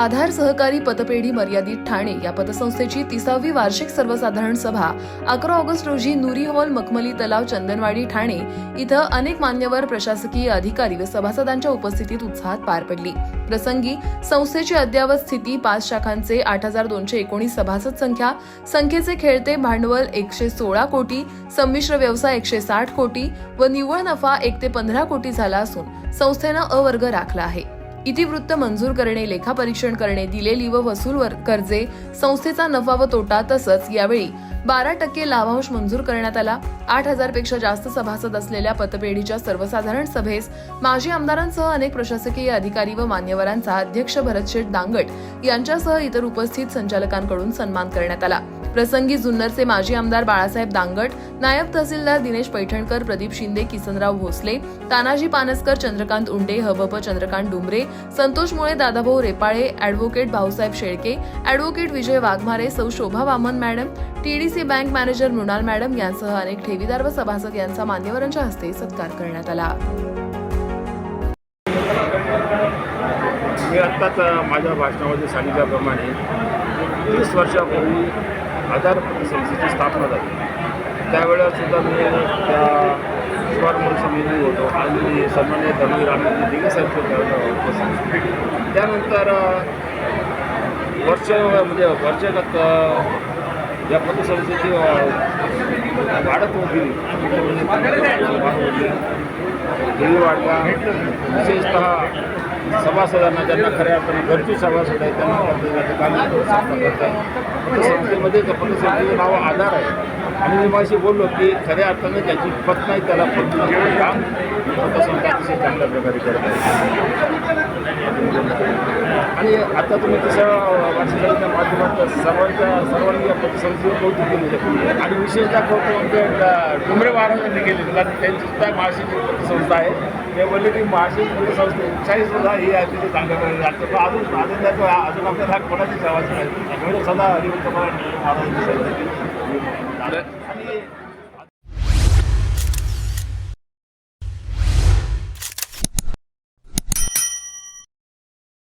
आधार सहकारी पतपेढी मर्यादित ठाणे या पतसंस्थेची तिसावी वार्षिक सर्वसाधारण सभा अकरा ऑगस्ट रोजी नुरी हॉल मखमली तलाव चंदनवाडी ठाणे इथं अनेक मान्यवर प्रशासकीय अधिकारी व सभासदांच्या उपस्थितीत उत्साहात पार पडली. प्रसंगी संस्थेची अद्ययावत स्थिती पाच शाखांचे आठ हजार दोनशे एकोणीस सभासद संख्या संख्येचे खेळते भांडवल एकशे सोळा कोटी संमिश्र व्यवसाय एकशे साठ कोटी व निव्वळ नफा एक ते पंधरा कोटी झाला असून संस्थेनं अवर्ग राखला आहे. इतिवृत्त मंजूर करणे लेखापरीक्षण करणे दिलेली व वसूल कर्जे संस्थेचा नफा व तोटा तसंच यावेळी बारा टक्के लाभांश मंजूर करण्यात आला. आठ हजारपेक्षा जास्त सभासद असलेल्या पतपेढीच्या सर्वसाधारण सभेस माजी आमदारांसह अनेक प्रशासकीय अधिकारी व मान्यवरांचा अध्यक्ष भरतशेठ दांगट यांच्यासह इतर उपस्थित संचालकांकडून सन्मान करण्यात आला. प्रसंगी जुन्नरचे माजी आमदार बाळासाहेब दांगट नायब तहसीलदार दिनेश पैठणकर प्रदीप शिंदे किसनराव भोसले तानाजी पानसकर चंद्रकांत उंडे हबप चंद्रकांत डुंबरे संतोष मुळे दादाभाऊ रेपाळे अॅडव्होकेट भाऊसाहेब शेळके अॅडव्होकेट विजय वाघमारे सौ Shobha Waman madam TDC bank manager Mrinal madam यांसह अनेक ठेवीदार व सभासद यांचा मान्यवरांच्या हस्ते सत्कार करण्यात आला. मी आत्ताच माझ्या भाषणामध्ये सांगितल्याप्रमाणे तीस वर्षापूर्वी आधार संस्थेची स्थापना झाली. त्यावेळेससुद्धा मी त्या सुवार समिती होतो. आणि सन्मान्य धर्मवीर आनंद दिघे त्यावेळेला त्यानंतर वर्ष म्हणजे वर्षात या पतसंस्थेची अ, वाढत होत. गेली विशेषतः सभासदांना ज्यांना खऱ्या अर्थाने घरची सभासद आहे त्यांना ठिकाणी स्थापना करत आहे. पतसंस्थेमध्ये पतसंस्थेचं नाव आधार आहे. आणि मी माझी बोललो की खऱ्या अर्थाने ज्याची पत नाही त्याला पत काम पतसंस्था अतिशय चांगल्या प्रकारे करत आहे. आणि आता तुम्ही तशा वाचलेल्या माध्यमात सर्वांच्या सर्वांनी या पतसंस्थेवर कौतुक केलेलं आहे. आणि विशेषतः कौतुक आमचे अ, महाराजांनी केले कारण त्यांची सुद्धा महाराष्ट्राची पतसंस्था आहे. ते बोलले की महाराष्ट्राची पतसंस्था चाळीस सुद्धा ही अतिशय चांगल्या प्रकारे लागतं अजून अजून अजून आपल्या अजून कोणाची सेवा नाही. एवढं सदा हरिवंत महाराजांची सेवा